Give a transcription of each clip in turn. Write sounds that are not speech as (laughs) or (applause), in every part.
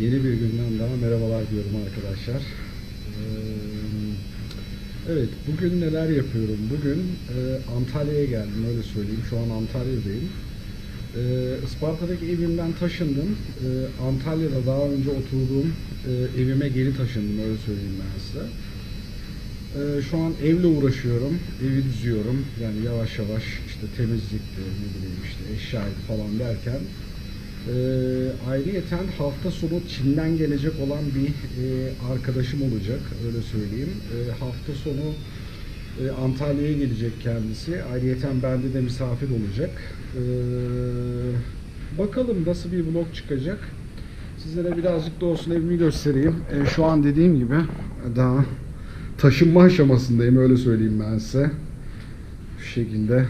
Yeni bir günden daha merhabalar diyorum arkadaşlar. Ee, Evet, bugün neler yapıyorum? Bugün e, Antalya'ya geldim, öyle söyleyeyim. Şu an Antalya'dayım. E, Isparta'daki evimden taşındım. E, Antalya'da daha önce oturduğum evime geri taşındım, öyle söyleyeyim ben size. Şu an evle uğraşıyorum, evi düzüyorum. Yani yavaş yavaş işte temizlikti, ne bileyim işte eşyaydı falan derken ee, ayrıyeten hafta sonu Çin'den gelecek olan bir e, arkadaşım olacak, öyle söyleyeyim. E, hafta sonu e, Antalya'ya gelecek kendisi. Ayrıyeten bende de misafir olacak. E, bakalım nasıl bir vlog çıkacak. Sizlere birazcık da olsun evimi göstereyim. E, şu an dediğim gibi daha taşınma aşamasındayım, öyle söyleyeyim ben size. Şu şekilde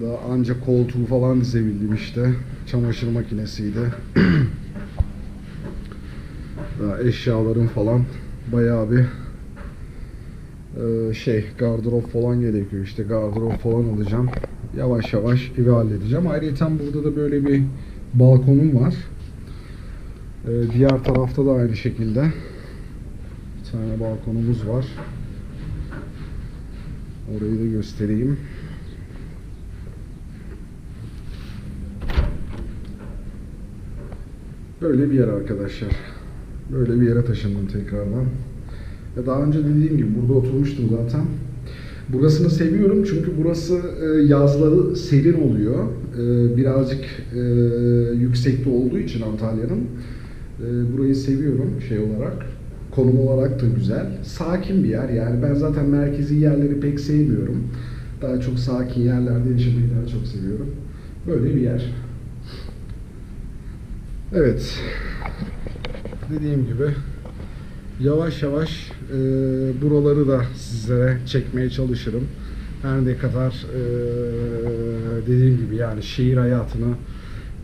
daha ancak koltuğu falan dizebildim işte. Çamaşır makinesiydi. (clears throat) Daha eşyalarım falan bayağı bir e, şey gardırop falan gerekiyor işte gardırop falan alacağım. Yavaş yavaş evi halledeceğim. Ayrıca burada da böyle bir balkonum var. E, diğer tarafta da aynı şekilde bir tane balkonumuz var. Orayı da göstereyim. Böyle bir yer arkadaşlar. Böyle bir yere taşındım tekrardan. Ya daha önce dediğim gibi burada oturmuştum zaten. Burasını seviyorum çünkü burası e, yazları serin oluyor. E, Birazcık e, yüksekte olduğu için Antalya'nın. Burayı seviyorum şey olarak. Konum olarak da güzel. Sakin bir yer. Yani ben zaten merkezi yerleri pek sevmiyorum. Daha çok sakin yerlerde yaşamayı daha çok seviyorum. Böyle bir yer. Evet. Dediğim gibi yavaş yavaş e, buraları da sizlere çekmeye çalışırım. Her ne kadar e, dediğim gibi yani şehir hayatını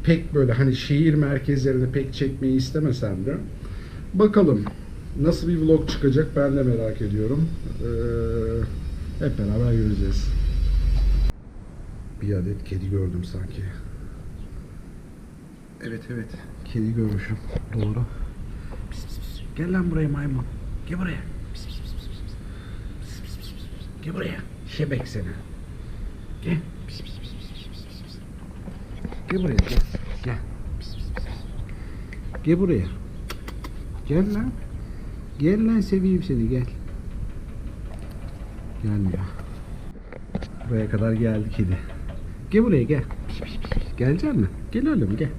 pek böyle hani şehir merkezlerini pek çekmeyi istemesem de bakalım nasıl bir vlog çıkacak ben de merak ediyorum. E, hep beraber göreceğiz. Bir adet kedi gördüm sanki. Evet evet. Kedi görmüşüm. Doğru. Pis, pis, pis. Gel lan buraya maymun. Gel buraya. Pis, pis, pis, pis, pis. Pis, pis, pis. Gel buraya. Şebek seni. Gel. Pis, pis, pis, pis, pis, pis. Gel buraya gel. Gel. Pis, pis, pis. Gel buraya. Gel lan. Gel lan seveyim seni gel. Gelmiyor. Buraya kadar geldi kedi. Gel buraya gel. Gelecek mi? Gel oğlum gel.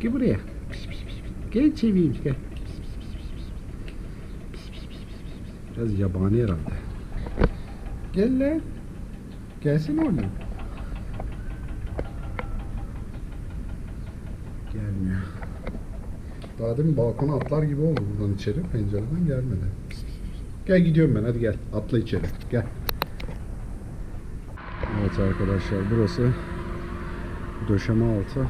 Gel buraya. Pis, pis, pis. Gel çeviyim gel. Pis, pis, pis. Biraz yabani herhalde. Gel lan. Gelsene oğlum. Gelmiyor. Daha demin balkona atlar gibi oldu buradan içeri. Pencereden gelmedi. Gel gidiyorum ben hadi gel. Atla içeri. Gel. Evet arkadaşlar burası döşeme altı.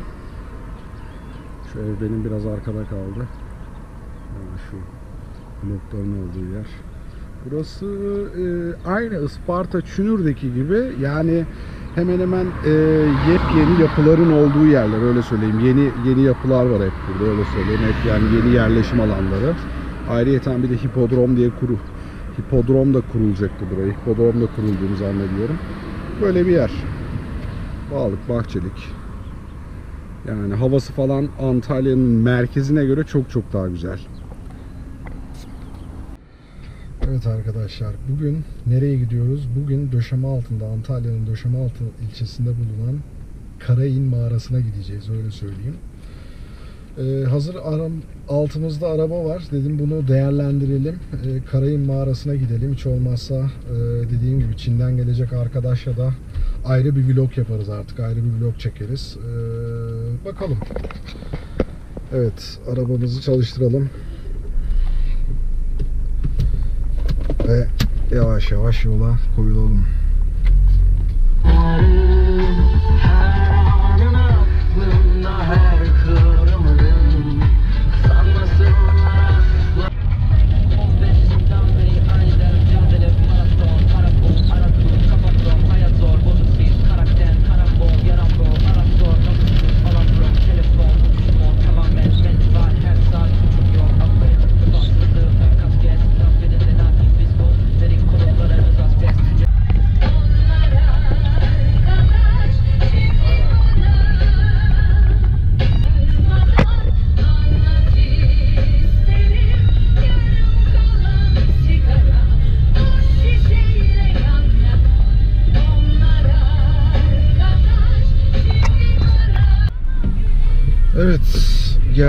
Şu ev benim biraz arkada kaldı. Yani şu blokların olduğu yer. Burası e, aynı Isparta Çünür'deki gibi yani hemen hemen e, yepyeni yapıların olduğu yerler öyle söyleyeyim. Yeni yeni yapılar var hep burada öyle söyleyeyim. Hep yani yeni yerleşim alanları. Ayrıyeten bir de hipodrom diye kuru hipodrom da kurulacaktı buraya. Hipodrom da kurulduğunu zannediyorum. Böyle bir yer. Bağlık, bahçelik. Yani havası falan Antalya'nın merkezine göre çok çok daha güzel. Evet arkadaşlar bugün nereye gidiyoruz? Bugün döşeme altında Antalya'nın döşeme altı ilçesinde bulunan Karayın mağarasına gideceğiz öyle söyleyeyim. Ee, hazır aram, altımızda araba var. Dedim bunu değerlendirelim. Ee, Karayın mağarasına gidelim. Hiç olmazsa e, dediğim gibi Çin'den gelecek arkadaşla da ayrı bir vlog yaparız artık. Ayrı bir vlog çekeriz. Ee, bakalım. Evet, arabamızı çalıştıralım. Ve yavaş yavaş yola koyulalım.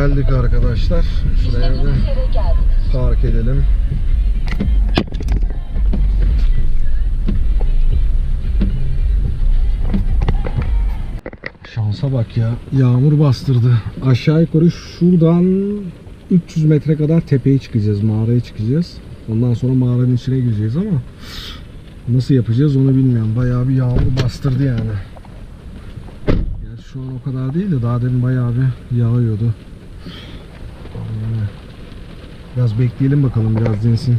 Geldik arkadaşlar. Şuraya bir park edelim. Şansa bak ya. Yağmur bastırdı. Aşağı yukarı şuradan 300 metre kadar tepeye çıkacağız. Mağaraya çıkacağız. Ondan sonra mağaranın içine gireceğiz ama nasıl yapacağız onu bilmiyorum. Bayağı bir yağmur bastırdı yani. Gerçi şu an o kadar değil de daha demin bayağı bir yağıyordu. Biraz bekleyelim bakalım biraz dinsin.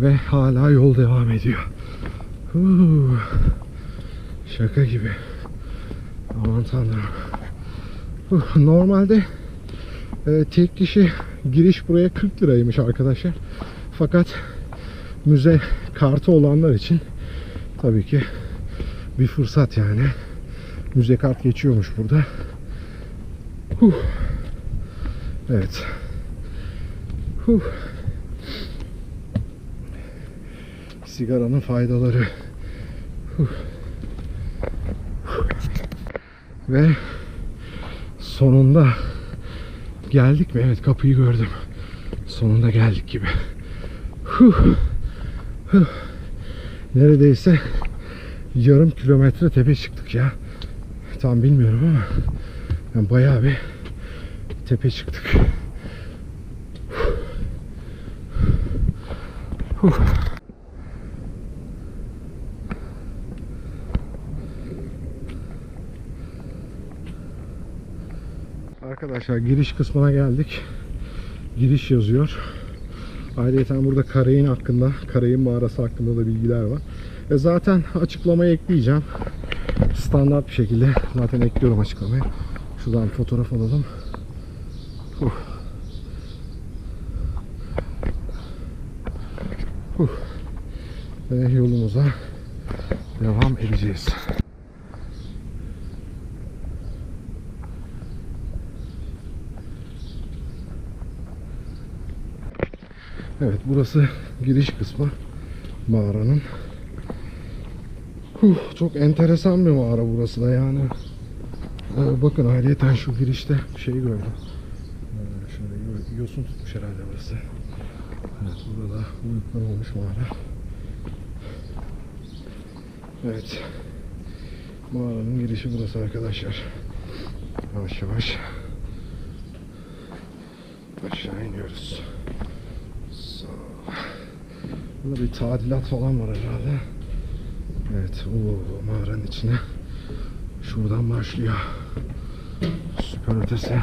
Ve hala yol devam ediyor. Huu. Şaka gibi. Aman tanrım. Huh, Normalde e, tek kişi giriş buraya 40 liraymış arkadaşlar. Fakat müze kartı olanlar için tabii ki bir fırsat yani. Müze kart geçiyormuş burada. Huh. Evet. Huh. Sigaranın faydaları. Ve sonunda geldik mi? Evet kapıyı gördüm. Sonunda geldik gibi. Neredeyse yarım kilometre tepe çıktık ya. Tam bilmiyorum ama yani bayağı bir tepe çıktık. Huh. Arkadaşlar giriş kısmına geldik. Giriş yazıyor. Ayrıca burada Karayın hakkında, Karayın mağarası hakkında da bilgiler var. E zaten açıklamayı ekleyeceğim. Standart bir şekilde zaten ekliyorum açıklamayı. Şuradan fotoğraf alalım. Huh. Huh. Ve yolumuza devam edeceğiz. Evet burası giriş kısmı mağaranın. Huh, çok enteresan bir mağara burası da yani. Ee, bakın ayrıyeten şu girişte şey gördüm. Ee, şöyle yo- yosun tutmuş herhalde burası. Evet burada da uyuklar olmuş mağara. Evet. Mağaranın girişi burası arkadaşlar. Yavaş yavaş aşağı iniyoruz. Burada bir tadilat falan var herhalde. Evet, o mağaranın içine şuradan başlıyor. Süper ötesi.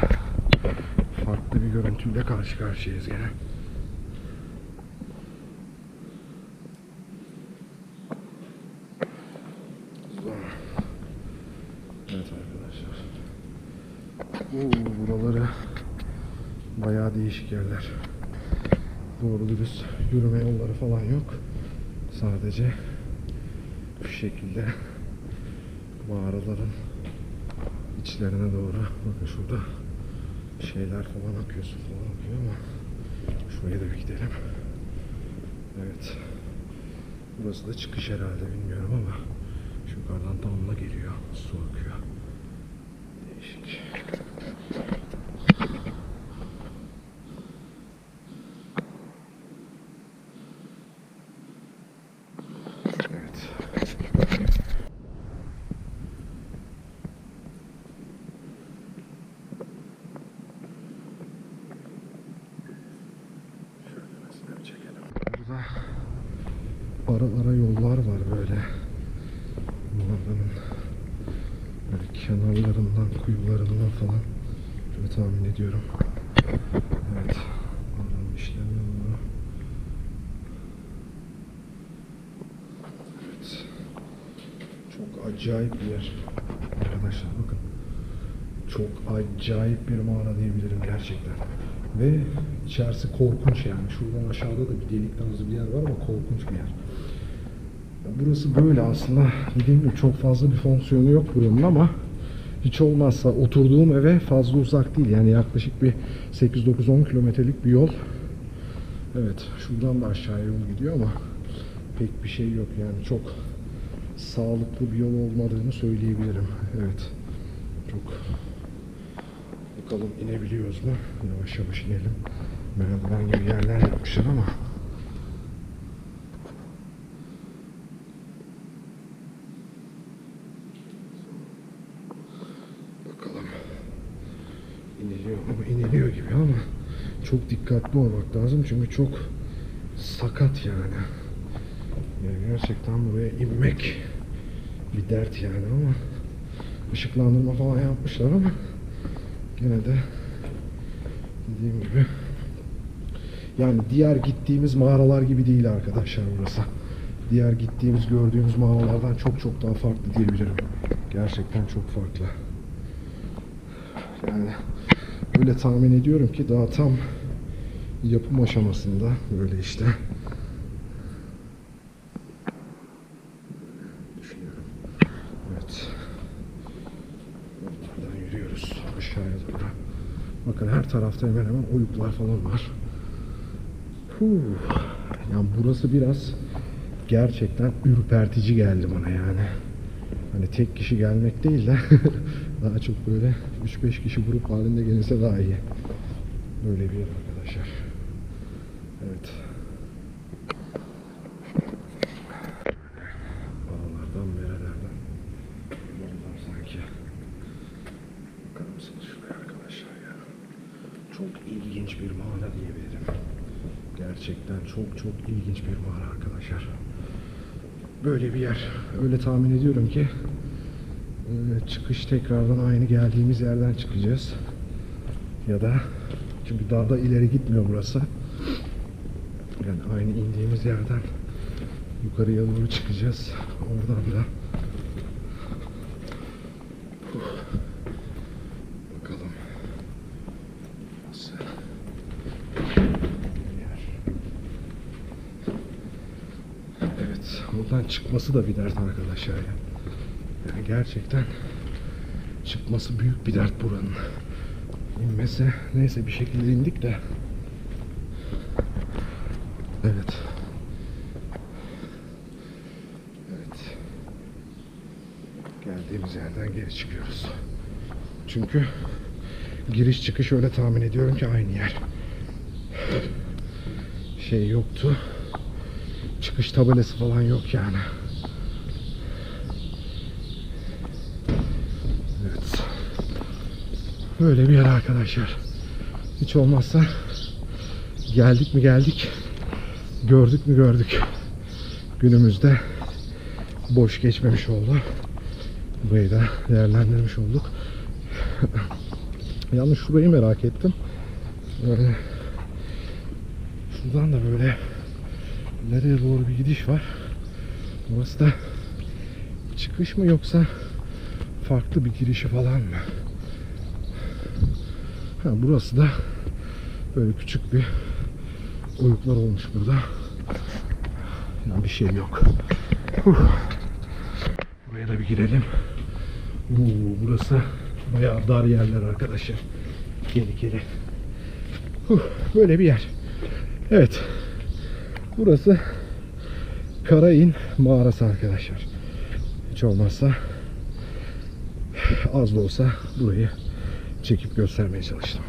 Farklı bir görüntüyle karşı karşıyayız gene. Evet arkadaşlar. Oo, buraları bayağı değişik yerler. Doğru dürüst yürüme yolları falan yok. Sadece bu şekilde mağaraların içlerine doğru bakın şurada şeyler falan akıyor su falan akıyor ama şuraya da bir gidelim. Evet. Burası da çıkış herhalde bilmiyorum ama şu yukarıdan damla geliyor. Su akıyor. Değişik. Evet. Şöyle mesela çekelim. Burada ara ara yollar var böyle. Mağaranın böyle kenarlarından, kuyularından falan. Böyle tahmin ediyorum. Evet. Mağaranın işlerine doğru. Evet. Çok acayip bir yer. Arkadaşlar bakın. Çok acayip bir mağara diyebilirim gerçekten. Ve içerisi korkunç yani. Şuradan aşağıda da bir delik tarzı bir yer var ama korkunç bir yer. Burası böyle aslında. Dediğim gibi çok fazla bir fonksiyonu yok buranın ama hiç olmazsa oturduğum eve fazla uzak değil. Yani yaklaşık bir 8-9-10 kilometrelik bir yol. Evet, şuradan da aşağıya yol gidiyor ama pek bir şey yok yani çok sağlıklı bir yol olmadığını söyleyebilirim. Evet. Çok bakalım inebiliyoruz mu? Yavaş yavaş inelim. Merdiven gibi yerler yapmışlar ama bakalım iniliyor mu? İniliyor gibi ama çok dikkatli olmak lazım çünkü çok sakat yani. Yani gerçekten buraya inmek bir dert yani ama ışıklandırma falan yapmışlar ama gene de dediğim gibi Yani diğer gittiğimiz mağaralar gibi değil arkadaşlar burası. Diğer gittiğimiz gördüğümüz mağaralardan çok çok daha farklı diyebilirim. Gerçekten çok farklı. Yani öyle tahmin ediyorum ki daha tam yapım aşamasında böyle işte. Evet. Buradan yürüyoruz aşağıya doğru. Bakın her tarafta hemen hemen oyuklar falan var. Huu. Yani burası biraz gerçekten ürpertici geldi bana yani. Hani tek kişi gelmek değil de (laughs) daha çok böyle 3-5 kişi grup halinde gelirse daha iyi. Böyle bir yer arkadaşlar. Evet. Bağlardan, merelerden. Yollar sanki. Bakar mısınız şuraya arkadaşlar ya? Çok ilginç bir mağara diyebilirim. Gerçekten çok çok ilginç bir mağara arkadaşlar. Böyle bir yer. Öyle tahmin ediyorum ki e, çıkış tekrardan aynı geldiğimiz yerden çıkacağız. Ya da çünkü daha da ileri gitmiyor burası. Yani aynı indiğimiz yerden yukarıya doğru çıkacağız. Oradan da bakalım. Evet, oradan çıkması da bir dert arkadaşlar ya. Yani gerçekten çıkması büyük bir dert buranın. İnmesi neyse bir şekilde indik de. Evet. Evet. Geldiğimiz yerden geri çıkıyoruz. Çünkü giriş çıkış öyle tahmin ediyorum ki aynı yer. Şey yoktu. Çıkış tabelası falan yok yani. Evet. Böyle bir yer arkadaşlar. Hiç olmazsa geldik mi geldik, gördük mü gördük. Günümüzde boş geçmemiş oldu. Burayı da değerlendirmiş olduk. (clears throat) Yalnız şurayı merak ettim. Ee, şuradan da böyle nereye doğru bir gidiş var. Burası da çıkış mı yoksa farklı bir girişi falan mı? Ha, burası da böyle küçük bir oyuklar olmuş burada. Yani bir şey yok. Huh. Buraya da bir girelim. Oo, burası bayağı dar yerler arkadaşlar. Tehlikeli. Huh, böyle bir yer. Evet. Burası Karain mağarası arkadaşlar. Hiç olmazsa az da olsa burayı çekip göstermeye çalıştım.